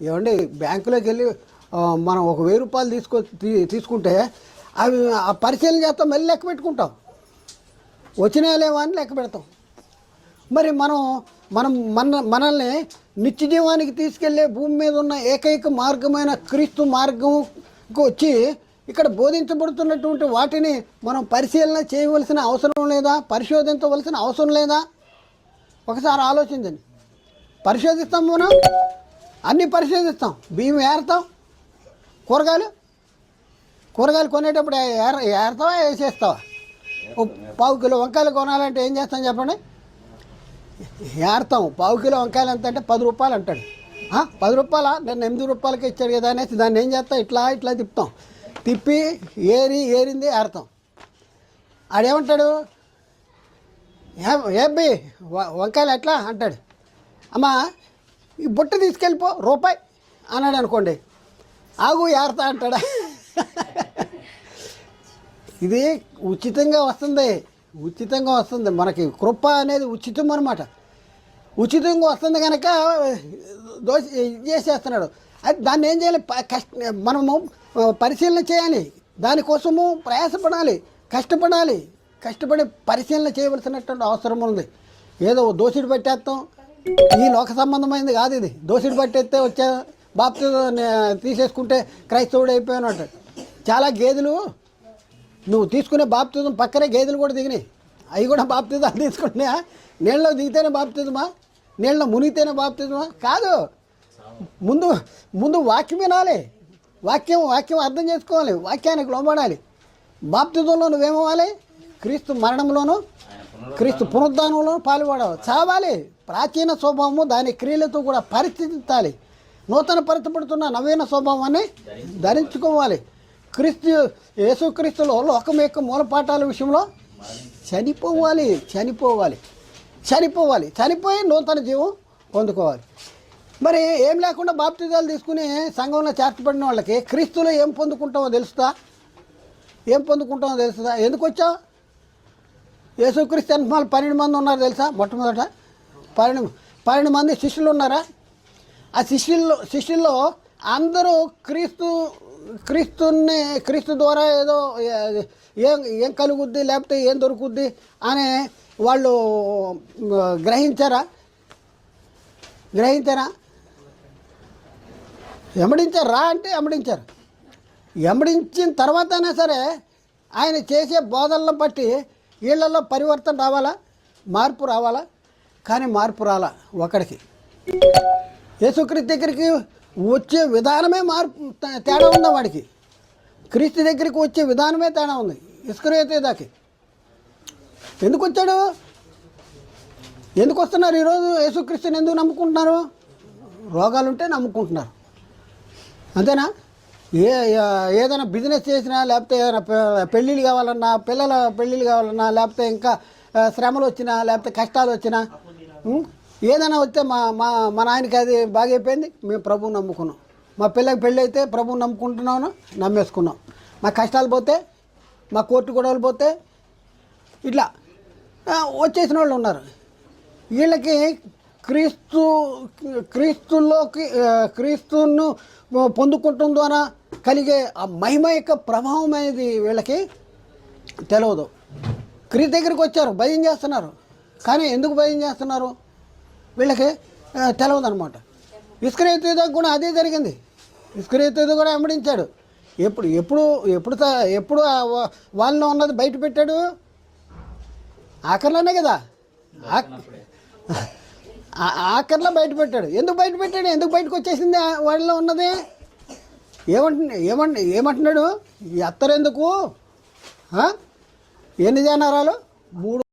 ఏమండి బ్యాంకులోకి వెళ్ళి మనం ఒక వెయ్యి రూపాయలు తీసుకో తీ- తీసుకుంటే అవి ఆ పరిశీలన చేస్తాం మళ్ళీ లెక్క పెట్టుకుంటాం. వచ్చినా లేవా అని లెక్క పెడతాం. మరి మనం మనం మన మనల్ని నిత్య జీవానికి తీసుకెళ్ళే భూమి మీద ఉన్న ఏకైక మార్గమైన క్రీస్తు మార్గంకు వచ్చి ఇక్కడ బోధించబడుతున్నటువంటి వాటిని మనం పరిశీలన చేయవలసిన అవసరం లేదా పరిశోధించవలసిన అవసరం లేదా? ఒకసారి ఆలోచించండి. పరిశోధిస్తాం మనం అన్నీ పరిశోధిస్తాం బియ్యం ఏరుతాం. కూరగాయలు? కూరగాయలు కొనేటప్పుడు ఏర ఏరతావా? వేసేస్తావా? పావు కిలో వంకాయలు కొనాలంటే ఏం చేస్తాం చెప్పండి? ఏడతాం పావు కిలో వంకాయలు ఎంత అంటే పది రూపాయలు అంటాడు. పది రూపాయలా? నేను ఎనిమిది రూపాయలకి ఇచ్చాడు కదా అనేసి దాన్ని ఏం చేస్తాం? ఇట్లా ఇట్లా తిప్పుతాం. తిప్పి ఏరి ఏరింది ఏడతాం ఆడేమంటాడు? ఏ ఏబ్బి వ- వంకాయలు ఎట్లా? అంటాడు. అమ్మా ఈ బుట్ట తీసుకెళ్ళిపో రూపాయి అన్నాడు అనుకోండి. ఆగు ఏరతా అంటాడా? ఇది ఉచితంగా వస్తుంది. ఉచితంగా వస్తుంది. మనకి కృప అనేది ఉచితం అనమాట ఉచితంగా వస్తుంది కనుక దోష చేసేస్తున్నాడు. అది దాన్ని ఏం చేయాలి? కష్ట మనము పరిశీలన చేయాలి. దానికోసము ప్రయాసపడాలి. కష్టపడాలి. కష్టపడి పరిశీలన చేయవలసినటువంటి అవసరం ఉంది. ఏదో దోషుడు పెట్టేస్తాం. ఈ లోక సంబంధమైనది కాదు ఇది. దోషుడు పట్టేస్తే వచ్చే బాప్తి తీసేసుకుంటే క్రైస్తవుడు అయిపోయినట్టు చాలా గేదెలు నువ్వు తీసుకునే బాప్తిజం పక్కనే గేదెలు కూడా దిగినాయి. అవి కూడా బాప్తిజం తీసుకుంటున్నాయా? నీళ్ళలో దిగితేనే బాప్తిజమా నీళ్ళలో మునిగితేనే బాప్తిజమా కాదు. ముందు ముందు వాక్యం వినాలి. వాక్యం వాక్యం అర్థం చేసుకోవాలి. వాక్యానికి లోబడాలి. బాప్తిజంలో నువ్వేమవ్వాలి? క్రీస్తు మరణంలోను క్రీస్తు పునరుద్ధానంలోనూ పాల్గొడాలి చావాలి. ప్రాచీన స్వభావము దాని క్రియలతో కూడా పరిస్థితించాలి. నూతన పరితపడుతున్న నవీన స్వభావాన్ని ధరించుకోవాలి. క్రీస్తు యేసుక్రీస్తులో లోకం యొక్క మూలపాఠాల విషయంలో చనిపోవాలి చనిపోవాలి చనిపోవాలి. చనిపోయి నూతన జీవం పొందుకోవాలి. మరి ఏం లేకుండా బాప్తిజాలు తీసుకుని సంఘంలో చేర్చబడిన వాళ్ళకి క్రీస్తులో ఏం పొందుకుంటామో తెలుస్తా ఏం పొందుకుంటామో తెలుస్తుందా ఎందుకు వచ్చావు? యేసుక్రీస్తు ఎంతమంది పన్నెండు మంది ఉన్నారు తెలుసా? మొట్టమొదట? పన్నెండు పన్నెండు మంది శిష్యులు ఉన్నారా? ఆ శిష్యుల్లో శిష్యుల్లో అందరూ క్రీస్తు క్రీస్తుని క్రీస్తు ద్వారా ఏదో ఏం ఏం కలుగుద్ది లేకపోతే ఏం దొరుకుద్ది అని వాళ్ళు గ్రహించారా? గ్రహించారా? ఎమడించారు? రా అంటే ఎమడించారు. ఎమడించిన తర్వాతైనా సరే ఆయన చేసే బోధనలను బట్టి వీళ్ళల్లో పరివర్తన రావాలా? మార్పు రావాలా? కానీ మార్పు రాలా ఒకడికి. యేసుక్రీస్తు దగ్గరికి వచ్చే విధానమే మార్పు తేడా ఉందా వాడికి. క్రీస్తు దగ్గరికి వచ్చే విధానమే తేడా ఉంది. ఇసుకరైతే దాకి. ఎందుకు వచ్చాడు ఎందుకు వస్తున్నారు ఈరోజు యేసుక్రీస్తుని ఎందుకు నమ్ముకుంటున్నారు? రోగాలుంటే నమ్ముకుంటున్నారు. అంతేనా? ఏ ఏదైనా బిజినెస్ చేసినా లేకపోతే ఏదైనా పెళ్ళిళ్ళు కావాలన్నా పిల్లల పెళ్ళిళ్ళు కావాలన్నా లేకపోతే ఇంకా శ్రమలు వచ్చినా లేకపోతే కష్టాలు వచ్చినా ఏదైనా వస్తే మా మా మా నాయనకి అది బాగైపోయింది. మేము ప్రభువు నమ్ముకున్నాం. మా పిల్లకి పెళ్ళి అయితే ప్రభువు నమ్ముకుంటున్నాను నమ్మేసుకున్నాం. మా కష్టాలు పోతే మా కోర్టు గొడవలు పోతే ఇట్లా వచ్చేసిన వాళ్ళు ఉన్నారు. వీళ్ళకి క్రీస్తు క్రీస్తుల్లోకి క్రీస్తును పొందుకుంటం ద్వారా కలిగే ఆ మహిమ యొక్క ప్రభావం అనేది వీళ్ళకి తెలియదు క్రీస్తు దగ్గరికి వచ్చారు భయం చేస్తున్నారు. కానీ ఎందుకు భయం చేస్తున్నారు? వీళ్ళకి తెలవదు తెలియదు అనమాట ఇస్కరేతేదో కూడా అదే జరిగింది. ఇస్కరేతేదో కూడా వెంబడించాడు ఎప్పుడు ఎప్పుడు ఎప్పుడు ఎప్పుడు వాళ్ళని వాళ్ళలో ఉన్నది బయట పెట్టాడు? ఆఖరిలోనే కదా? ఆ- ఆఖరిలో బయట పెట్టాడు. ఎందుకు బయట పెట్టాడు? ఎందుకు బయటకు వచ్చేసింది వాళ్ళలో ఉన్నది? ఏమంటు ఏమంట ఏమంటున్నాడు? ఎత్తరెందుకు ఎన్ని జనారాలు? మూడు